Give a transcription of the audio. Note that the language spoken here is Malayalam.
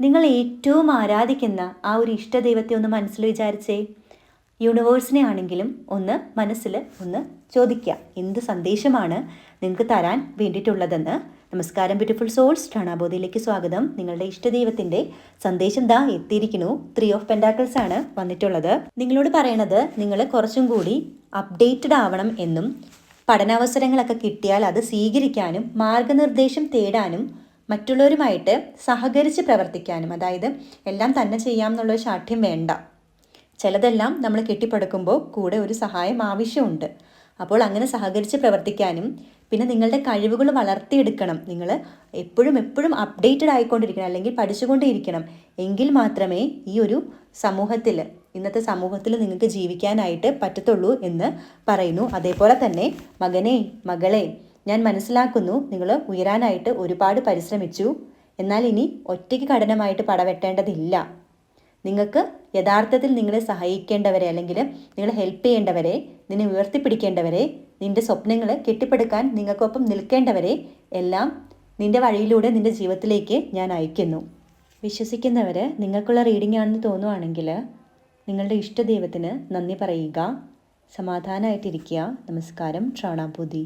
നിങ്ങൾ ഏറ്റവും ആരാധിക്കുന്ന ആ ഒരു ഇഷ്ടദൈവത്തെ ഒന്ന് മനസ്സിൽ വിചാരിച്ചേ. യൂണിവേഴ്സിനെ ആണെങ്കിലും ഒന്ന് മനസ്സിൽ ഒന്ന് ചോദിക്കുക എന്ത് സന്ദേശമാണ് നിങ്ങൾക്ക് തരാൻ വേണ്ടിയിട്ടുള്ളതെന്ന്. നമസ്കാരം ബ്യൂട്ടിഫുൾ സോൾസ് ക്ഷണാബോധയിലേക്ക് സ്വാഗതം. നിങ്ങളുടെ ഇഷ്ടദൈവത്തിന്റെ സന്ദേശം ദാ എത്തിയിരിക്കുന്നു. ത്രീ ഓഫ് പെൻഡാക്കിൾസ് ആണ് വന്നിട്ടുള്ളത്. നിങ്ങളോട് പറയണത് നിങ്ങൾ കുറച്ചും കൂടി അപ്ഡേറ്റഡ് ആവണം എന്നും പഠനാവസരങ്ങളൊക്കെ കിട്ടിയാൽ അത് സ്വീകരിക്കാനും മാർഗനിർദ്ദേശം തേടാനും മറ്റുള്ളവരുമായിട്ട് സഹകരിച്ച് പ്രവർത്തിക്കാനും അതായത് എല്ലാം തന്നെ ചെയ്യാം എന്നുള്ള ശാഠ്യം വേണ്ട. ചിലതെല്ലാം നമ്മൾ കെട്ടിപ്പടുക്കുമ്പോൾ കൂടെ ഒരു സഹായം ആവശ്യമുണ്ട്. അപ്പോൾ അങ്ങനെ സഹകരിച്ച് പ്രവർത്തിക്കാനും പിന്നെ നിങ്ങളുടെ കഴിവുകൾ വളർത്തിയെടുക്കണം. നിങ്ങൾ എപ്പോഴും എപ്പോഴും അപ്ഡേറ്റഡ് ആയിക്കൊണ്ടിരിക്കണം അല്ലെങ്കിൽ പഠിച്ചുകൊണ്ടേയിരിക്കണം എങ്കിൽ മാത്രമേ ഈ ഒരു സമൂഹത്തിൽ ഇന്നത്തെ സമൂഹത്തിൽ നിങ്ങൾക്ക് ജീവിക്കാനായിട്ട് പറ്റത്തുള്ളൂ എന്ന് പറയുന്നു. അതേപോലെ തന്നെ മകനെ മകളെ ഞാൻ മനസ്സിലാക്കുന്നു നിങ്ങൾ ഉയരാനായിട്ട് ഒരുപാട് പരിശ്രമിച്ചു. എന്നാൽ ഇനി ഒറ്റയ്ക്ക് കഠിനമായിട്ട് പടവെട്ടേണ്ടതില്ല. നിങ്ങൾക്ക് യഥാർത്ഥത്തിൽ നിങ്ങളെ സഹായിക്കേണ്ടവരെ അല്ലെങ്കിൽ നിങ്ങളെ ഹെൽപ്പ് ചെയ്യേണ്ടവരെ നിന്നെ ഉയർത്തിപ്പിടിക്കേണ്ടവരെ നിന്റെ സ്വപ്നങ്ങൾ കെട്ടിപ്പടുക്കാൻ നിങ്ങൾക്കൊപ്പം നിൽക്കേണ്ടവരെ എല്ലാം നിന്റെ വഴിയിലൂടെ നിന്റെ ജീവിതത്തിലേക്ക് ഞാൻ അയക്കുന്നു. വിശ്വസിക്കുന്നവർ നിങ്ങൾക്കുള്ള റീഡിംഗ് ആണെന്ന് തോന്നുവാണെങ്കിൽ നിങ്ങളുടെ ഇഷ്ടദൈവത്തിന് നന്ദി പറയുക. സമാധാനമായിട്ടിരിക്കുക നമസ്കാരം. ട്രാണാബുദ്ധി